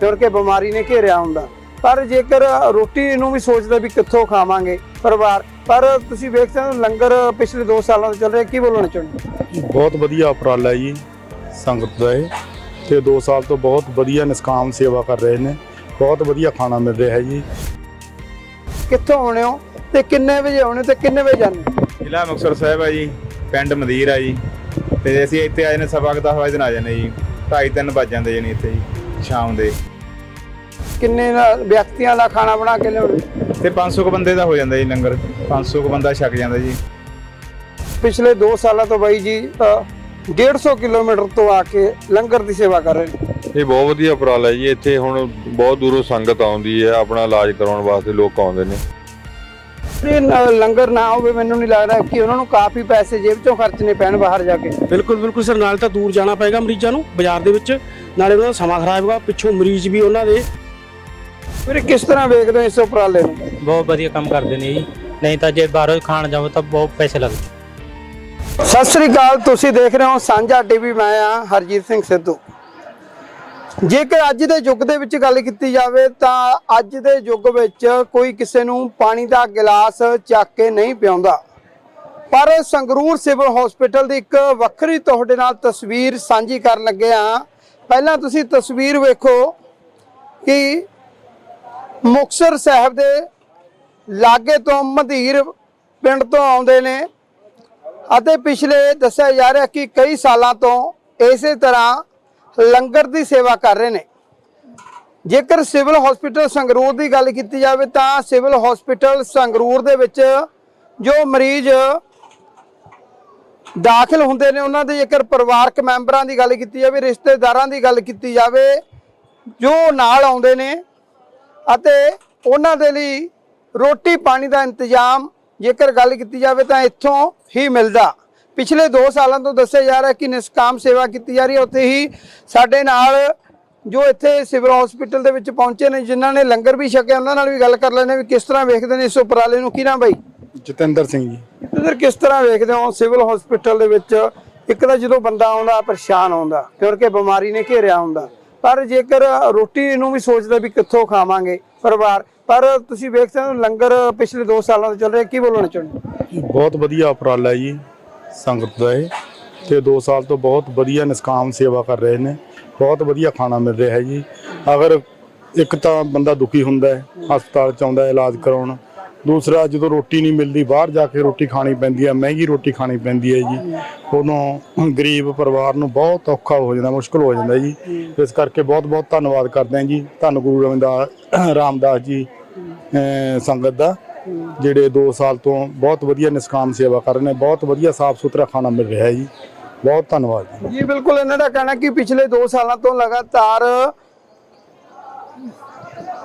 ਕਿਉਂਕਿ ਬਿਮਾਰੀ ਨੇ ਘੇਰਿਆ ਹੁੰਦਾ। ਪਰ ਜੇਕਰ ਰੋਟੀ ਨੂੰ ਵੀ ਸੋਚਦਾ ਵੀ ਕਿੱਥੋਂ ਖਾਵਾਂਗੇ ਪਰਿਵਾਰ ਪਰ ਤੁਸੀਂ ਵੇਖ ਸਕਦੇ ਹੋ ਲੰਗਰ ਪਿਛਲੇ 2 ਸਾਲਾਂ ਤੋਂ ਚੱਲ ਰਿਹਾ ਕੀ ਬੋਲਣਾ ਚਾਹੁੰਦੇ ਬਹੁਤ ਵਧੀਆ ਉਪਰਾਲਾ ਜੀ ਸੰਗਤ ਦਾ ਇਹ। ਤੇ 2 ਸਾਲ ਤੋਂ ਬਹੁਤ ਵਧੀਆ ਨਿਸਕਾਮ ਸੇਵਾ ਕਰ ਰਹੇ ਨੇ ਬਹੁਤ ਵਧੀਆ ਖਾਣਾ ਮਿਲ ਰਿਹਾ ਹੈ ਜੀ। ਕਿੱਥੋਂ ਆਉਣੇ ਹੋ ਤੇ ਕਿੰਨੇ ਵਜੇ ਆਉਣੇ ਤੇ ਕਿੰਨੇ ਵਜੇ ਜਾਂਦੇ? ਜ਼ਿਲ੍ਹਾ ਮੁਕਤਸਰ ਸਾਹਿਬ ਹੈ ਜੀ ਪਿੰਡ ਮਦੀਰ ਹੈ ਜੀ। ਤੇ ਅਸੀਂ ਇੱਥੇ ਆਏ ਨੇ ਸਵਾ ਕੁ ਦਸ ਵਜੇ ਦਿਨ ਆ ਜਾਂਦੇ ਜੀ ਢਾਈ ਤਿੰਨ ਵੱਜ ਜਾਂਦੇ ਜਣੀ ਇੱਥੇ ਜੀ ਸ਼ਾਮ ਦੇ। ਕਿੰਨੇ ਦਾ- ਵਿਅਕਤੀਆਂ ਦਾ ਖਾਣਾ ਬਣਾ ਕੇ ਲਿਆਉਣੇ? ਤੇ 500 ਕੁ ਬੰਦੇ ਦਾ ਹੋ ਜਾਂਦਾ ਜੀ ਲੰਗਰ। 500 ਕੁ ਬੰਦਾ ਛਕ ਜਾਂਦਾ ਜੀ। ਪਿਛਲੇ 2 ਸਾਲਾਂ ਤੋਂ ਬਾਈ ਜੀ ਅ, 150 ਕਿਲੋਮੀਟਰ ਤੋਂ ਆ ਕੇ ਲੰਗਰ ਦੀ ਸੇਵਾ ਕਰ ਰਹੇ ਨੇ। ਇਹ ਬਹੁਤ ਵਧੀਆ ਉਪਰਾਲਾ ਜੀ। ਇੱਥੇ ਹੁਣ ਬਹੁਤ ਦੂਰੋਂ ਸੰਗਤ ਆਉਂਦੀ ਹੈ ਆਪਣਾ ਇਲਾਜ ਕਰਾਉਣ ਵਾਸਤੇ ਲੋਕ ਆਉਂਦੇ ਨੇ। ਇਹ ਨ- ਲੰਗਰ ਨਾ ਹੋਵੇ ਮੈਨੂੰ ਨਹੀਂ ਲੱਗਦਾ ਕਿ ਉਹਨਾਂ ਨੂੰ ਕਾਫੀ ਪੈਸੇ ਜੇਬ ਚੋਂ ਖਰਚਣੇ ਪੈਣ ਬਾਹਰ ਜਾ ਕੇ। ਬਿਲਕੁਲ ਬਿਲਕੁਲ ਸਰ। ਨਾਲ ਤਾਂ ਦੂਰ ਜਾਣਾ ਪਏਗਾ ਮਰੀਜ਼ਾਂ ਨੂੰ ਬਾਜ਼ਾਰ ਦੇ ਵਿੱਚ। ਨਾਲੇ ਉਹਨਾਂ ਦਾ ਸਮਾਂ ਖਰਾਬ ਹੋਗਾ ਪਿੱਛੋਂ ਮਰੀਜ਼ ਵੀ ਉਹਨਾਂ ਦੇ ਫਿਰ ਕਿਸ ਤਰ੍ਹਾਂ ਵੇਖਦੇ ਹੋ ਇਸ ਉਪਰਾਲੇ ਨੂੰ? ਬਹੁਤ ਵਧੀਆ ਕੰਮ ਕਰਦੇ ਨੇ ਜੀ। ਨਹੀਂ ਤਾਂ ਜੇ ਬਾਹਰੋਂ ਖਾਣ ਜਾਓ ਤਾਂ ਬਹੁਤ ਪੈਸੇ ਲੱਗਦੇ। ਸਤਿ ਸ੍ਰੀ ਅਕਾਲ ਤੁਸੀਂ ਦੇਖ ਰਹੇ ਹੋ ਸਾਂਝਾ ਟੀਵੀ ਮੈਂ ਆ ਹਰਜੀਤ ਸਿੰਘ ਸਿੱਧੂ। ਜੇਕਰ ਅੱਜ ਦੇ ਯੁੱਗ ਦੇ ਵਿੱਚ ਗੱਲ ਕੀਤੀ ਜਾਵੇ ਤਾਂ ਅੱਜ ਦੇ ਯੁੱਗ ਵਿੱਚ ਕੋਈ ਕਿਸੇ ਨੂੰ ਪਾਣੀ ਦਾ ਗਿਲਾਸ ਚੱਕ ਕੇ ਨਹੀਂ ਪਿਆਉਂਦਾ। ਪਰ ਸੰਗਰੂਰ ਸਿਵਲ ਹਸਪੀਟਲ ਦੀ ਇੱਕ ਵੱਖਰੀ ਤੁਹਾਡੇ ਨਾਲ ਤਸਵੀਰ ਸਾਂਝੀ ਕਰਨ ਲੱਗੇ ਆ ਪਹਿਲਾਂ ਤੁਸੀਂ ਤਸਵੀਰ ਵੇਖੋ ਕਿ ਮੁਕਤਸਰ ਸਾਹਿਬ ਦੇ ਲਾਗੇ ਤੋਂ ਮਧੀਰ ਪਿੰਡ ਤੋਂ ਆਉਂਦੇ ਨੇ ਅਤੇ ਪਿਛਲੇ ਦੱਸਿਆ ਜਾ ਰਿਹਾ ਕਿ ਕਈ ਸਾਲਾਂ ਤੋਂ ਇਸੇ ਤਰ੍ਹਾਂ ਲੰਗਰ ਦੀ ਸੇਵਾ ਕਰ ਰਹੇ ਨੇ। ਜੇਕਰ ਸਿਵਲ ਹਸਪੀਟਲ ਸੰਗਰੂਰ ਦੀ ਗੱਲ ਕੀਤੀ ਜਾਵੇ ਤਾਂ ਸਿਵਲ ਹਸਪੀਟਲ ਸੰਗਰੂਰ ਦੇ ਵਿੱਚ ਜੋ ਮਰੀਜ਼ ਦਾਖਲ ਹੁੰਦੇ ਨੇ, ਉਹਨਾਂ ਦੇ ਜੇਕਰ ਪਰਿਵਾਰਕ ਮੈਂਬਰਾਂ ਦੀ ਗੱਲ ਕੀਤੀ ਜਾਵੇ, ਰਿਸ਼ਤੇਦਾਰਾਂ ਦੀ ਗੱਲ ਕੀਤੀ ਜਾਵੇ, ਜੋ ਨਾਲ ਆਉਂਦੇ ਨੇ ਅਤੇ ਉਹਨਾਂ ਦੇ ਲਈ ਰੋਟੀ ਪਾਣੀ ਦਾ ਇੰਤਜ਼ਾਮ ਜੇਕਰ ਗੱਲ ਕੀਤੀ ਜਾਵੇ ਤਾਂ ਇੱਥੋਂ ਹੀ ਮਿਲਦਾ। ਪਿਛਲੇ 2 ਸਾਲਾਂ ਤੋਂ ਦੱਸਿਆ ਜਾ ਰਿਹਾ ਕਿ ਨਿਸਕਾਮ ਸੇਵਾ ਕੀਤੀ ਜਾ ਰਹੀ ਹੈ। ਉੱਥੇ ਹੀ ਸਾਡੇ ਨਾਲ ਜੋ ਇੱਥੇ ਸਿਵਲ ਹਸਪੀਟਲ ਦੇ ਵਿੱਚ ਪਹੁੰਚੇ ਨੇ ਜਿਨ੍ਹਾਂ ਨੇ ਲੰਗਰ ਵੀ ਛਕਿਆ ਉਹਨਾਂ ਨਾਲ ਵੀ ਗੱਲ ਕਰ ਲੈਣੇ ਵੀ ਕਿਸ ਤਰ੍ਹਾਂ ਵੇਖਦੇ ਨੇ ਇਸ ਉਪਰਾਲੇ ਨੂੰ। ਕੀ ਨਾ ਬਾਈ? ਜਤਿੰਦਰ ਸਿੰਘ ਜੀ। ਤੁਸੀਂ ਕਿਸ ਤਰ੍ਹਾਂ ਵੇਖਦੇ ਹੋ ਸਿਵਲ ਹਸਪੀਟਲ ਦੇ ਵਿੱਚ ਇੱਕ ਤਾਂ ਜਦੋਂ ਬੰਦਾ ਆਉਂਦਾ ਪਰੇਸ਼ਾਨ ਆਉਂਦਾ ਕਿਉਂਕਿ ਬਿਮਾਰੀ ਨੇ ਘੇਰਿਆ ਹੁੰਦਾ। ਪਰ ਜੇਕਰ ਰੋਟੀ ਨੂੰ ਵੀ ਸੋਚਦਾ ਵੀ ਕਿੱਥੋਂ ਖਾਵਾਂਗੇ ਪਰਿਵਾਰ। ਪਰ ਤੁਸੀਂ ਵੇਖ ਸਕਦੇ ਹੋ, ਲੰਗਰ ਪਿਛਲੇ 2 ਸਾਲਾਂ ਤੋਂ ਚੱਲ ਰਿਹਾ। ਕੀ ਬੋਲਣਾ ਚਾਹੁੰਦੇ ਬਹੁਤ ਵਧੀਆ ਉਪਰਾਲਾ ਜੀ, ਸੰਗਤ ਦਾ ਇਹ। ਤੇ 2 ਸਾਲ ਤੋਂ ਬਹੁਤ ਵਧੀਆ ਨਿਸਕਾਮ ਸੇਵਾ ਕਰ ਰਹੇ ਨੇ। ਬਹੁਤ ਵਧੀਆ ਖਾਣਾ ਮਿਲ ਰਿਹਾ ਹੈ ਜੀ। ਅਗਰ ਇੱਕ ਤਾਂ ਬੰਦਾ ਦੁਖੀ ਹੁੰਦਾ ਹੈ, ਹਸਪਤਾਲ ਚ ਆਉਂਦਾ ਇਲਾਜ ਕਰਾਉਣ। ਦੂਸਰਾ ਜਦੋਂ ਰੋਟੀ ਨਹੀਂ ਮਿਲਦੀ, ਬਾਹਰ ਜਾ ਕੇ ਰੋਟੀ ਖਾਣੀ ਪੈਂਦੀ ਹੈ, ਮਹਿੰਗੀ ਰੋਟੀ ਖਾਣੀ ਪੈਂਦੀ ਹੈ ਜੀ। ਉਦੋਂ ਗਰੀਬ ਪਰਿਵਾਰ ਨੂੰ ਬਹੁਤ ਔਖਾ ਹੋ ਜਾਂਦਾ, ਮੁਸ਼ਕਲ ਹੋ ਜਾਂਦਾ ਜੀ। ਇਸ ਕਰਕੇ ਬਹੁਤ ਬਹੁਤ ਧੰਨਵਾਦ ਕਰਦੇ ਹਾਂ ਜੀ, ਧੰਨ ਗੁਰੂ ਰਵਿੰਦਾਸ ਰਾਮਦਾਸ ਜੀ ਸੰਗਤ ਦਾ, ਜਿਹੜੇ 2 ਸਾਲ ਤੋਂ ਬਹੁਤ ਵਧੀਆ ਨਿਸਕਾਮ ਸੇਵਾ ਕਰ ਰਹੇ ਨੇ, ਬਹੁਤ ਵਧੀਆ ਸਾਫ਼ ਸੁਥਰਾ ਖਾਣਾ ਮਿਲ ਰਿਹਾ ਹੈ ਜੀ। ਬਹੁਤ ਧੰਨਵਾਦ ਜੀ। ਬਿਲਕੁਲ ਇਹਨਾਂ ਦਾ ਕਹਿਣਾ ਕਿ ਪਿਛਲੇ 2 ਸਾਲਾਂ ਤੋਂ ਲਗਾਤਾਰ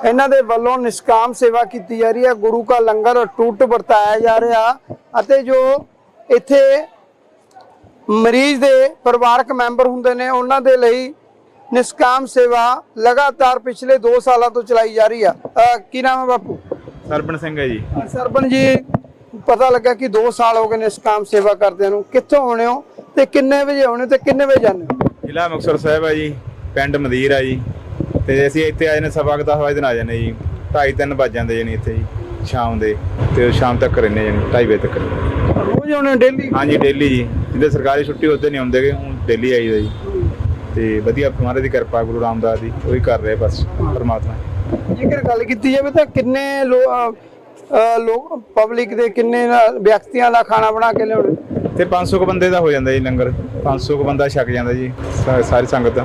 ਇਹਨਾਂ ਦੇ ਵੱਲੋਂ ਨਿਸ਼ਕਾਮ ਸੇਵਾ ਕੀਤੀ ਜਾ ਰਹੀ ਹੈ। ਗੁਰੂ ਕਾ ਲੰਗਰ ਟੁੱਟ ਵਰਤਾਇਆ ਜਾ ਰਿਹਾ ਅਤੇ ਜੋ ਇੱਥੇ ਮਰੀਜ਼ ਦੇ ਪਰਿਵਾਰਕ ਮੈਂਬਰ ਹੁੰਦੇ ਨੇ ਉਹਨਾਂ ਦੇ ਲਈ ਨਿਸ਼ਕਾਮ ਸੇਵਾ ਲਗਾਤਾਰ ਪਿਛਲੇ 2 ਸਾਲਾਂ ਤੋਂ ਚਲਾਈ ਜਾ ਰਹੀ ਆ। ਕੀ ਨਾਮ ਹੈ ਬਾਪੂ? ਸਰਪਣ ਸਿੰਘ ਹੈ ਜੀ। ਸਰਪੰਚ ਜੀ ਪਤਾ ਲੱਗਾ ਕਿ 2 ਸਾਲ ਹੋ ਗਏ ਨਿਸ਼ਕਾਮ ਸੇਵਾ ਕਰਦਿਆਂ ਨੂੰ। ਕਿੱਥੋਂ ਆਉਣੇ ਹੋ ਤੇ ਕਿੰਨੇ ਵਜੇ ਆਉਣੇ ਤੇ ਕਿੰਨੇ ਵਜੇ ਜਾਂਦੇ ਹੋ? ਜ਼ਿਲ੍ਹਾ ਮੁਕਤਸਰ ਸਾਹਿਬ ਹੈ ਜੀ ਪਿੰਡ ਮਦੀਰ ਹੈ ਜੀ। ਤੇ ਅਸੀਂ ਇੱਥੇ ਆਏ ਨੇ ਸਵਾ ਕੁ ਦਸ ਵਜੇ ਦਿਨ ਆ ਜਾਂਦੇ ਜੀ। ਢਾਈ ਤਿੰਨ ਵੱਜ ਜਾਂਦੇ ਜਣੀ ਇੱਥੇ ਜੀ ਸ਼ਾਮ ਦੇ। ਤੇ ਸ਼ਾਮ ਤੱਕ ਰਹਿੰਦੇ ਜਣੀ ਢਾਈ ਵਜੇ ਤੱਕ ਰੋਜ਼ ਆਉਣੇ ਡੇਲੀ ਹਾਂਜੀ ਡੇਲੀ ਜੀ। ਜਿੱਦੇ ਸਰਕਾਰੀ ਛੁੱਟੀ ਹੁੰਦੇ ਨਹੀਂ ਆਉਂਦੇਗੇ ਹੁਣ ਡੇਲੀ ਆਈਦਾ ਜੀ। ਤੇ ਵਧੀਆ ਮਹਾਰਾਜ ਦੀ ਕਿਰਪਾ ਗੁਰੂ ਰਾਮਦਾਸ ਦੀ ਉਹੀ ਕਰ ਰਹੇ ਬਸ ਪਰਮਾਤਮਾ। ਜੇਕਰ ਗੱਲ ਕੀਤੀ ਜਾਵੇ ਤਾਂ ਕਿੰਨੇ ਲੋਕ ਪਬਲਿਕ ਦੇ ਕਿੰਨੇ ਵਿਅਕਤੀਆਂ ਦਾ ਖਾਣਾ ਬਣਾ ਕੇ ਲਿਆਉਣੇ? ਤੇ 500 ਕੁ ਬੰਦੇ ਦਾ ਹੋ ਜਾਂਦਾ ਜੀ ਲੰਗਰ। 500 ਕੁ ਬੰਦਾ ਛਕ ਜਾਂਦਾ ਜੀ ਸਾਰੀ ਸੰਗਤ।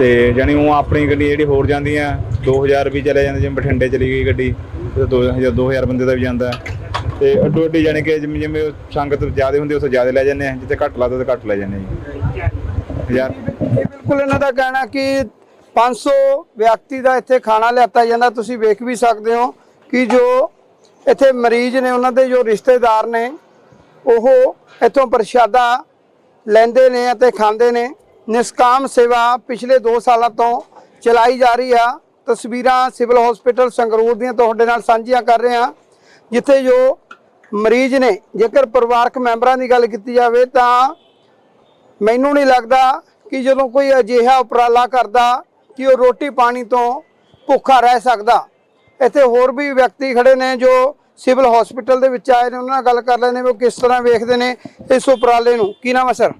ਤੇ ਜਾਣੀ ਉਹ ਆਪਣੀ ਗੱਡੀ ਜਿਹੜੀ ਹੋਰ ਜਾਂਦੀ ਜਾਂਦੀਆਂ 2000 ਵੀ ਚਲੇ ਜਾਂਦੇ, ਜਿਵੇਂ ਬਠਿੰਡੇ ਚਲੀ ਗਈ ਗੱਡੀ, ਤੇ 2000 2000 ਬੰਦੇ ਦਾ ਵੀ ਜਾਂਦਾ। ਤੇ ਅੱਡੋ ਅੱਡੀ ਜਾਣੀ ਕਿ ਜਿਵੇਂ ਜਿਵੇਂ ਸੰਗਤ ਜ਼ਿਆਦਾ ਹੁੰਦੀ, ਉਸ ਜ਼ਿਆਦਾ ਲੈ ਜਾਂਦੇ ਆ, ਜਿੱਥੇ ਘੱਟ ਲੱਗਦਾ ਤਾਂ ਘੱਟ ਲੈ ਜਾਂਦੇ ਜੀ। ਹਜ਼ਾਰ। ਬਿਲਕੁਲ ਇਹਨਾਂ ਦਾ ਕਹਿਣਾ ਕਿ 500 ਵਿਅਕਤੀ ਦਾ ਇੱਥੇ ਖਾਣਾ ਲਿਆਤਾ ਜਾਂਦਾ, ਤੁਸੀਂ ਵੇਖ ਵੀ ਸਕਦੇ ਹੋ ਕਿ ਜੋ ਇੱਥੇ ਮਰੀਜ਼ ਨੇ, ਉਹਨਾਂ ਦੇ ਜੋ ਰਿਸ਼ਤੇਦਾਰ ਨੇ, ਉਹ ਇੱਥੋਂ ਪ੍ਰਸ਼ਾਦਾ ਲੈਂਦੇ ਨੇ ਅਤੇ ਖਾਂਦੇ ਨੇ। ਨਿਸਕਾਮ ਸੇਵਾ ਪਿਛਲੇ 2 ਸਾਲਾਂ ਤੋਂ ਚਲਾਈ ਜਾ ਰਹੀ ਆ। ਤਸਵੀਰਾਂ ਸਿਵਲ ਹਸਪੀਟਲ ਸੰਗਰੂਰ ਦੀਆਂ ਤੁਹਾਡੇ ਨਾਲ ਸਾਂਝੀਆਂ ਕਰ ਰਹੇ ਹਾਂ। ਜਿੱਥੇ ਜੋ ਮਰੀਜ਼ ਨੇ, ਜੇਕਰ ਪਰਿਵਾਰਕ ਮੈਂਬਰਾਂ ਦੀ ਗੱਲ ਕੀਤੀ ਜਾਵੇ ਤਾਂ ਮੈਨੂੰ ਨਹੀਂ ਲੱਗਦਾ ਕਿ ਜਦੋਂ ਕੋਈ ਅਜਿਹਾ ਉਪਰਾਲਾ ਕਰਦਾ ਕਿ ਉਹ ਰੋਟੀ ਪਾਣੀ ਤੋਂ ਭੁੱਖਾ ਰਹਿ ਸਕਦਾ। ਇੱਥੇ ਹੋਰ ਵੀ ਵਿਅਕਤੀ ਖੜੇ ਨੇ ਜੋ ਸਿਵਲ ਹਸਪੀਟਲ ਦੇ ਵਿੱਚ ਆਏ ਨੇ, ਉਹਨਾਂ ਨਾਲ ਗੱਲ ਕਰ ਲੈਣੇ ਵੀ ਉਹ ਕਿਸ ਤਰ੍ਹਾਂ ਵੇਖਦੇ ਨੇ ਇਸ ਉਪਰਾਲੇ ਨੂੰ। ਕੀ ਨਾਮ ਹੈ ਸਰ?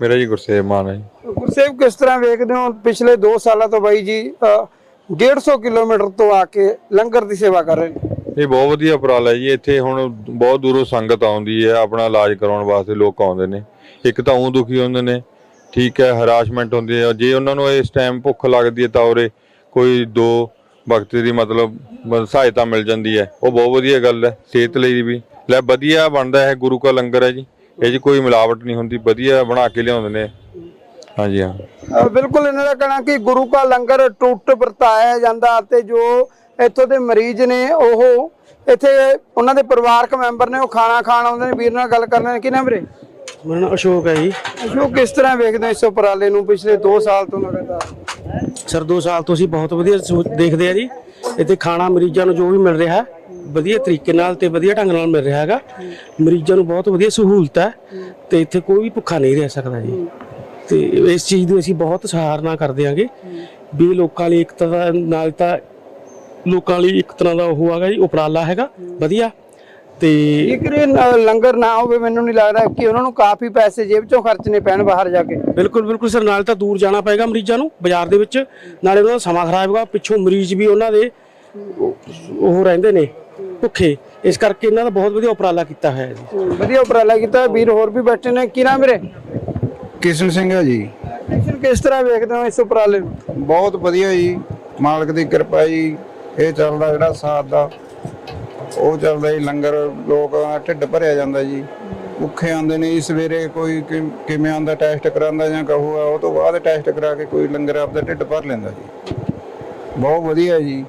ਮੇਰਾ ਜੀ ਗੁਰਸੇਵ ਮਾਨ ਹੈ ਜੀ। ਗੁਰਸੇਵ ਕਿਸ ਤਰ੍ਹਾਂ ਵੇਖਦੇ ਹੋ? ਪਿਛਲੇ 2 ਸਾਲਾਂ ਤੋਂ ਬਾਈ ਜੀ ਅ, 150 ਕਿਲੋਮੀਟਰ ਤੋਂ ਆ ਕੇ ਲੰਗਰ ਦੀ ਸੇਵਾ ਕਰ ਰਹੇ ਨੇ। ਇਹ ਬਹੁਤ ਵਧੀਆ ਉਪਰਾਲਾ ਹੈ ਜੀ। ਇੱਥੇ ਹੁਣ ਬਹੁਤ ਦੂਰੋਂ ਸੰਗਤ ਆਉਂਦੀ ਹੈ ਆਪਣਾ ਇਲਾਜ ਕਰਾਉਣ ਵਾਸਤੇ ਲੋਕ ਆਉਂਦੇ ਨੇ। ਇੱਕ ਤਾਂ ਉਹ ਦੁਖੀ ਹੁੰਦੇ ਨੇ ਠੀਕ ਹੈ ਹਰਾਸਮੈਂਟ ਹੁੰਦੀ ਹੈ। ਜੇ ਉਹਨਾਂ ਨੂੰ ਇਸ ਟਾਈਮ ਭੁੱਖ ਲੱਗਦੀ ਹੈ ਤਾਂ ਉਰੇ ਕੋਈ ਦੋ ਵਕਤ ਦੀ ਮਤਲਬ ਮ- ਸਹਾਇਤਾ ਮਿਲ ਜਾਂਦੀ ਹੈ। ਉਹ ਬਹੁਤ ਵਧੀਆ ਗੱਲ ਹੈ ਸਿਹਤ ਲਈ ਵੀ। ਲੈ ਵਧੀਆ ਬਣਦਾ ਹੈ ਗੁਰੂ ਕਾ ਲੰਗਰ ਹੈ ਜੀ। ਇਹ 'ਚ ਕੋਈ ਮਿਲਾਵਟ ਨਹੀਂ ਹੁੰਦੀ ਵਧੀਆ ਬਣਾ ਕੇ ਲਿਆਉਂਦੇ ਨੇ। ਹਾਂਜੀ ਹਾਂ। ਬਿਲਕੁਲ ਇਹਨਾਂ ਦਾ ਕਹਿਣਾ ਕਿ ਗੁਰੂ ਕਾ ਲੰਗਰ ਟੁੱਟ ਵਰਤਾਇਆ ਜਾਂਦਾ ਤੇ ਜੋ ਇੱਥੋਂ ਦੇ ਮਰੀਜ਼ ਨੇ ਉਹ ਇੱਥੇ ਉਹਨਾਂ ਦੇ ਪਰਿਵਾਰਕ ਮੈਂਬਰ ਨੇ ਉਹ ਖਾਣਾ ਖਾਣ ਆਉਂਦੇ ਨੇ ਵੀਰ ਨਾਲ ਗੱਲ ਕਰਨੇ ਨੇ ਕਿਹਨਾਂ ਵੀਰੇ? ਮੇਰਾ ਨਾਮ ਅਸ਼ੋਕ ਹੈ ਜੀ। ਅਸ਼ੋਕ ਕਿਸ ਤਰ੍ਹਾਂ ਵੇਖਦੇ ਹੋ ਇਸ ਉਪਰਾਲੇ ਨੂੰ ਪਿਛਲੇ 2 ਸਾਲ ਤੋਂ ਲਗਾਤਾਰ? ਸਰ 2 ਸਾਲ ਤੋਂ ਅਸੀਂ ਬਹੁਤ ਵਧੀਆ ਦੇਖਦੇ ਆ ਜੀ। ਇੱਥੇ ਖਾਣਾ ਮਰੀਜ਼ਾਂ ਨੂੰ ਜੋ ਵੀ ਮਿਲ ਰਿਹਾ ਹੈ ਵਧੀਆ ਤਰੀਕੇ ਨਾਲ ਤੇ ਵਧੀਆ ਢੰਗ ਨਾਲ ਮਿਲ ਰਿਹਾ ਹੈਗਾ। ਮਰੀਜ਼ਾਂ ਨੂੰ ਬਹੁਤ ਵਧੀਆ ਸਹੂਲਤ ਹੈ ਤੇ ਇੱਥੇ ਕੋਈ ਵੀ ਭੁੱਖਾ ਨਹੀਂ ਰਹਿ ਸਕਦਾ ਜੀ। ਤੇ ਇਸ ਚੀਜ਼ ਦੀ ਅਸੀਂ ਬਹੁਤ ਸਹਾਰਨਾ ਕਰਦੇ ਆਂਗੇ ਵੀ ਲੋਕਾਂ ਲਈ ਇੱਕ ਤਰ੍ਹਾਂ ਨਾਲ ਤਾਂ ਲੋਕਾਂ ਲਈ ਇੱਕ ਤਰ੍ਹਾਂ ਦਾ ਉਹ ਹੈਗਾ ਜੀ ਉਪਰਾਲਾ ਹੈਗਾ ਵਧੀਆ। ਤੇ ਜੇਕਰ ਲੰਗਰ ਨਾ ਹੋਵੇ ਮੈਨੂੰ ਨਹੀਂ ਲੱਗਦਾ ਕਿ ਉਹਨਾਂ ਨੂੰ ਕਾਫੀ ਪੈਸੇ ਜੇਬ ਚੋਂ ਖਰਚਣੇ ਪੈਣ ਬਾਹਰ ਜਾ ਕੇ। ਬਿਲਕੁਲ ਬਿਲਕੁਲ ਸਰ ਨਾਲ ਤਾਂ ਦੂਰ ਜਾਣਾ ਪਏਗਾ ਮਰੀਜ਼ਾਂ ਨੂੰ ਬਾਜ਼ਾਰ ਦੇ ਵਿੱਚ। ਨਾਲੇ ਉਹਨਾਂ ਦਾ ਸਮਾਂ ਖਰਾਬ ਹੋਗਾ ਪਿੱਛੋਂ ਮਰੀਜ਼ ਵੀ ਉਹਨਾਂ ਦੇ ਉਹ ਰਹਿੰਦੇ ਨੇ। ਭੁੱਖੇ। ਇਸ ਕਰਕੇ ਇਹਨਾਂ ਦਾ ਬਹੁਤ ਵਧੀਆ ਉਪਰਾਲਾ ਕੀਤਾ ਹੋਇਆ ਹੈ ਜੀ ਵਧੀਆ ਉਪਰਾਲਾ ਕੀਤਾ। ਵੀਰ ਹੋਰ ਵੀ ਬੈਠੇ ਨੇ। ਕੀ ਨਾਮ ਵੀਰੇ? ਕਿਸ਼ਨ ਸਿੰਘ ਹੈ ਜੀ। ਤੁਸੀਂ ਕਿਸ ਤਰ੍ਹਾਂ ਵੇਖਦੇ ਹੋ ਇਸ ਉਪਰਾਲੇ ਨੂੰ? ਬਹੁਤ ਵਧੀਆ ਜੀ। ਮਾਲਕ ਦੀ ਕਿਰਪਾ ਜੀ। ਇਹ ਚੱਲਦਾ ਜਿਹੜਾ ਸਾਥ ਦਾ। ਉਹ ਚੱਲਦਾ ਜੀ। ਲੰਗਰ ਲੋਕ ਦਾ ਢਿੱਡ ਭਰਿਆ ਜਾਂਦਾ ਜੀ। ਭੁੱਖੇ ਆਉਂਦੇ ਨੇ ਜੀ। ਸਵੇਰੇ ਕੋਈ ਕਿਵੇਂ ਆਉਂਦਾ ਟੈਸਟ ਕਰਾਉਂਦਾ ਜਾਂ ਕਹੂਗਾ ਉਹ ਤੋਂ ਬਾਅਦ ਟੈਸਟ ਕਰਾ ਕੇ ਕੋਈ ਲੰਗਰ ਆਪਦਾ ਢਿੱਡ ਭਰ ਲੈਂਦਾ ਜੀ। ਬਹੁਤ ਵਧੀਆ ਜੀ।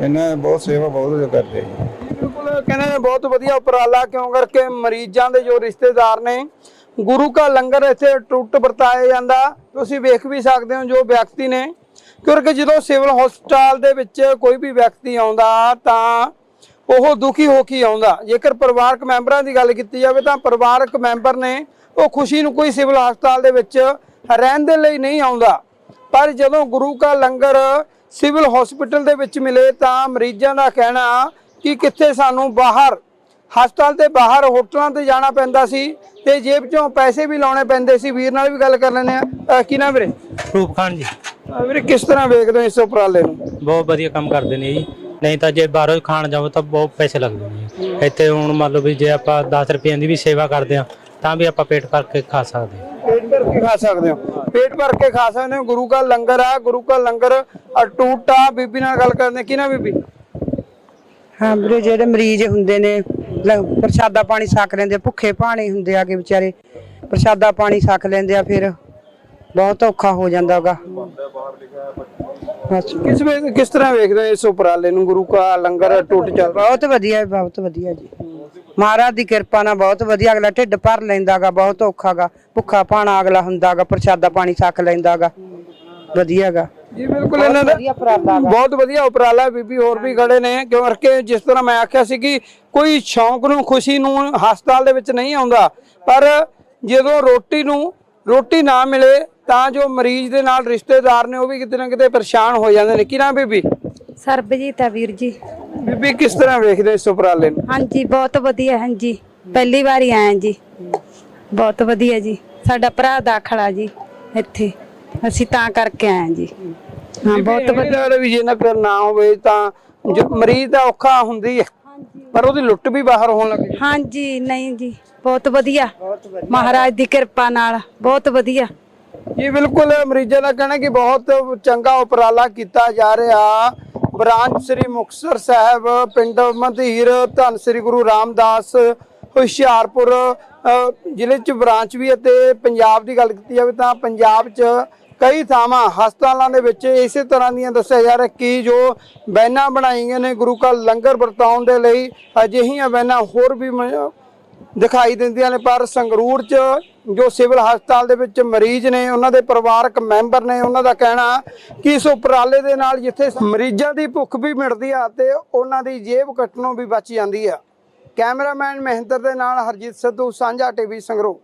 ਇਹਨਾਂ ਬਹੁਤ ਸੇਵਾ ਬਹੁਤ ਕਰਦੇ ਆ ਜੀ। ਬਿਲਕੁਲ, ਕਹਿੰਦੇ ਨੇ ਬਹੁਤ ਵਧੀਆ ਉਪਰਾਲਾ, ਕਿਉਂ ਕਰਕੇ ਮਰੀਜ਼ਾਂ ਦੇ ਜੋ ਰਿਸ਼ਤੇਦਾਰ ਨੇ, ਗੁਰੂ ਕਾ ਲੰਗਰ ਇੱਥੇ ਟੁੱਟ ਵਰਤਾਇਆ ਜਾਂਦਾ। ਤੁਸੀਂ ਵੇਖ ਵੀ ਸਕਦੇ ਹੋ ਜੋ ਵਿਅਕਤੀ ਨੇ, ਕਿਉਂਕਿ ਜਦੋਂ ਸਿਵਲ ਹਸਪਤਾਲ ਦੇ ਵਿੱਚ ਕੋਈ ਵੀ ਵਿਅਕਤੀ ਆਉਂਦਾ, ਤਾਂ ਉਹ ਦੁਖੀ ਹੋ ਕੇ ਆਉਂਦਾ। ਜੇਕਰ ਪਰਿਵਾਰਕ ਮੈਂਬਰਾਂ ਦੀ ਗੱਲ ਕੀਤੀ ਜਾਵੇ, ਤਾਂ ਪਰਿਵਾਰਕ ਮੈਂਬਰ ਨੇ ਉਹ ਖੁਸ਼ੀ ਨੂੰ ਕੋਈ ਸਿਵਲ ਹਸਪਤਾਲ ਦੇ ਵਿੱਚ ਰਹਿਣ ਦੇ ਲਈ ਨਹੀਂ ਆਉਂਦਾ। ਪਰ ਜਦੋਂ ਗੁਰੂ ਕਾ ਲੰਗਰ ਸਿਵਲ ਹਸਪੀਟਲ ਦੇ ਵਿੱਚ ਮਿਲੇ ਤਾਂ ਮਰੀਜ਼ਾਂ ਦਾ ਕਹਿਣਾ ਕਿ ਕਿੱਥੇ ਸਾਨੂੰ ਬਾਹਰ ਹਸਪਤਾਲ ਦੇ ਬਾਹਰ ਹੋਟਲਾਂ ਤੇ ਜਾਣਾ ਪੈਂਦਾ ਸੀ ਤੇ ਜੇਬ ਚੋਂ ਪੈਸੇ ਵੀ ਲਾਉਣੇ ਪੈਂਦੇ ਸੀ। ਵੀਰ ਨਾਲ ਵੀ ਗੱਲ ਕਰ ਲੈਂਦੇ ਆ ਕੀ ਨਾ ਵੀਰੇ? ਰੂਪ ਖਾਨ ਜੀ। ਅਹ ਵੀਰੇ ਕਿਸ ਤਰ੍ਹਾਂ ਵੇਖਦੇ ਹੋ ਇਸ ਉਪਰਾਲੇ ਨੂੰ? ਬਹੁਤ ਵਧੀਆ ਕੰਮ ਕਰਦੇ ਨੇ ਜੀ। ਨਹੀਂ ਤਾਂ ਜੇ ਬਾਹਰੋਂ ਖਾਣ ਜਾਓ ਤਾਂ ਬਹੁਤ ਪੈਸੇ ਲੱਗਦੇ ਨੇ ਜੀ। ਇੱਥੇ ਹੁਣ ਮੰਨ ਲਓ ਵੀ ਜੇ ਆਪਾਂ 10 ਰੁਪਏ ਦੀ ਵੀ ਸੇਵਾ ਕਰਦੇ ਆ ਤਾਂ ਵੀ ਆਪਾਂ ਪੇਟ ਭਰ ਕੇ ਖਾ ਸਕਦੇ ਹਾਂ। ਪੇਟ ਭਰ ਕੇ ਖਾ ਸਕਦੇ ਹੋ। ਪੇਟ ਭਰ ਕੇ ਖਾ ਸਕਦੇ ਹੋ। ਗੁਰੂ ਕਾ ਲੰਗਰ ਆ ਗੁਰੂ ਕਾ ਲੰਗਰ। ਅਟੂਟ ਬੀਬੀ ਨਾਲ ਗੱਲ ਕਰਦੇ ਕੀ ਨਾ ਬੀਬੀ? ਹਾਂ ਵੀਰੇ ਜਿਹੜੇ ਮਰੀਜ਼ ਹੁੰਦੇ ਨੇ ਲ- ਪ੍ਰਸ਼ਾਦਾ ਪਾਣੀ ਛਕ ਲੈਂਦੇ ਆ, ਭੁੱਖੇ ਭਾਣੇ ਹੁੰਦੇ ਆਗੇ ਵਿਚਾਰੇ। ਪ੍ਰਸ਼ਾਦਾ ਪਾਣੀ ਛਕ ਲੈਂਦੇ ਆ ਫਿਰ ਬਹੁਤ ਔਖਾ ਹੋ ਜਾਂਦਾਗਾ ਬਸ। ਕਿਸ ਵੇ ਕਿਸ ਤਰ੍ਹਾਂ ਵੇਖਦੇ ਹੋ ਇਸ ਉਪਰਾਲੇ ਨੂੰ? ਗੁਰੂ ਕਾ ਲੰਗਰ ਟੁੱਟ ਚੱਲ ਰਿਹਾ। ਬਹੁਤ ਵਧੀਆ ਬਹੁਤ ਵਧੀਆ ਜੀ। ਮਹਾਰਾਜ ਦੀ ਕਿਰਪਾ ਨਾਲ ਬਹੁਤ ਵਧੀਆ ਅਗਲਾ ਢਿੱਡ ਭਰ ਲੈਂਦਾਗਾ ਬਹੁਤ ਔਖਾਗਾ ਭੁੱਖਾ ਭਾਣਾ ਅਗਲਾ ਹੁੰਦਾਗਾ ਪ੍ਰਸ਼ਾਦਾ ਪਾਣੀ ਛਕ ਲੈਂਦਾਗਾ ਵਧੀਆਗਾ। ਜੀ ਬਿਲਕੁਲ ਇਹਨਾਂ ਦਾ ਬਹੁਤ ਵਧੀਆ ਉਪਰਾਲਾ ਬੀਬੀ ਹੋਰ ਵੀ ਖੜੇ ਨੇ ਕਿਉਂਕਿ ਜਿਸ ਤਰ੍ਹਾਂ ਮੈਂ ਆਖਿਆ ਸੀ ਕਿ ਕੋਈ ਸ਼ੌਂਕ ਨੂੰ ਖੁਸ਼ੀ ਨੂੰ ਹਸਪਤਾਲ ਦੇ ਵਿੱਚ ਨਹੀਂ ਆਉਂਦਾ ਪਰ ਜਦੋਂ ਰੋਟੀ ਨੂੰ ਰੋਟੀ ਨਾ ਮਿਲੇ ਤਾਂ ਜੋ ਮਰੀਜ਼ ਦੇ ਨਾਲ ਰਿਸ਼ਤੇਦਾਰ ਨੇ ਉਹ ਵੀ ਕਿਤੇ ਨਾ ਕਿਤੇ ਪਰੇਸ਼ਾਨ ਹੋ ਜਾਂਦੇ ਨੇ। ਕਿਨਾ ਬੀਬੀ? ਸਰਬਜੀਤ ਆ ਵੀਰ ਜੀ। ਬੀਬੀ ਕਿਸ ਤਰ੍ਹਾਂ ਵੇਖਦੇ ਇਸ ਉਪਰਾਲੇ ਨੂੰ? ਹਾਂਜੀ ਬਹੁਤ ਵਧੀਆ ਹਾਂ ਜੀ। ਪਹਿਲੀ ਵਾਰੀ ਆਏ ਜੀ। ਬਹੁਤ ਵਧੀਆ ਜੀ। ਸਾਡਾ ਭਰਾ ਦਾਖਲਾ ਜੀ ਇੱਥੇ। ਅਸੀਂ ਤਾਂ ਕਰਕੇ ਆਏ ਜੀ। ਹਾਂ ਬਹੁਤ ਇਹ ਲੱਗਦਾ ਵੀ ਜੇ ਨਾ ਫਿਰ ਨਾ ਹੋਵੇ ਤਾਂ ਜੋ ਮਰੀਜ਼ ਦਾ ਔਖਾ ਹੁੰਦੀ ਹੈ। ਪਰ ਉਹਦੀ ਲੁੱਟ ਵੀ ਬਾਹਰ ਹੋਣ ਲੱਗ ਹਾਂਜੀ ਨਹੀਂ ਜੀ। ਬਹੁਤ ਵਧੀਆ। ਮਹਾਰਾਜ ਦੀ ਕਿਰਪਾ ਨਾਲ। ਬਹੁਤ ਵਧੀਆ। ਜੀ ਬਿਲਕੁਲ। ਮਰੀਜ਼ਾਂ ਦਾ ਕਹਿਣਾ ਕਿ ਬਹੁਤ ਚੰਗਾ ਉਪਰਾਲਾ ਕੀਤਾ ਜਾ ਰਿਹਾ। ਬ੍ਰਾਂਚ ਸ੍ਰੀ ਮੁਕਤਸਰ ਸਾਹਿਬ, ਪਿੰਡ ਮਧੀਰ, ਧੰਨ ਸ੍ਰੀ ਗੁਰੂ ਰਾਮਦਾਸ, ਹੁਸ਼ਿਆਰਪੁਰ ਜ਼ਿਲ੍ਹੇ ਚ ਬ੍ਰਾਂਚ ਵੀ ਅਤੇ ਪੰਜਾਬ ਦੀ ਗੱਲ ਕੀਤੀ ਜਾਵੇ ਤਾਂ ਪੰਜਾਬ ਚ ਕਈ ਥਾਵਾਂ, ਹਸਪਤਾਲਾਂ ਦੇ ਵਿੱਚ ਇਸੇ ਤਰ੍ਹਾਂ ਦੀਆਂ ਦੱਸਿਆ ਜਾ ਰਿਹਾ ਕਿ ਜੋ ਬੈਨਾਂ ਬਣਾਈਆਂ ਨੇ, ਗੁਰੂ ਕਾ ਲੰਗਰ ਵਰਤਾਉਣ ਦੇ ਲਈ ਅਜਿਹੀਆਂ ਬੈਨਾਂ ਹੋਰ ਵੀ ਦਿਖਾਈ ਦਿੰਦੀਆਂ ਨੇ, ਪਰ ਸੰਗਰੂਰ ਚ ਜੋ ਸਿਵਲ ਹਸਪਤਾਲ ਦੇ ਵਿੱਚ ਮਰੀਜ਼ ਨੇ, ਉਹਨਾਂ ਦੇ ਪਰਿਵਾਰਕ ਮੈਂਬਰ ਨੇ, ਉਹਨਾਂ ਦਾ ਕਹਿਣਾ ਕਿ ਇਸ ਉਪਰਾਲੇ ਦੇ ਨਾਲ ਜਿੱਥੇ ਮਰੀਜ਼ਾਂ ਦੀ ਭੁੱਖ ਵੀ ਮਿਟਦੀ ਆ ਤੇ ਉਹਨਾਂ ਦੀ ਜੇਬ ਕੱਟਣੋਂ ਵੀ ਬਚ ਜਾਂਦੀ ਆ। ਕੈਮਰਾਮੈਨ ਮਹਿੰਦਰ ਦੇ ਨਾਲ ਹਰਜੀਤ ਸਿੱਧੂ, ਸਾਂਝਾ ਟੀਵੀ ਸੰਗਰੂਰ।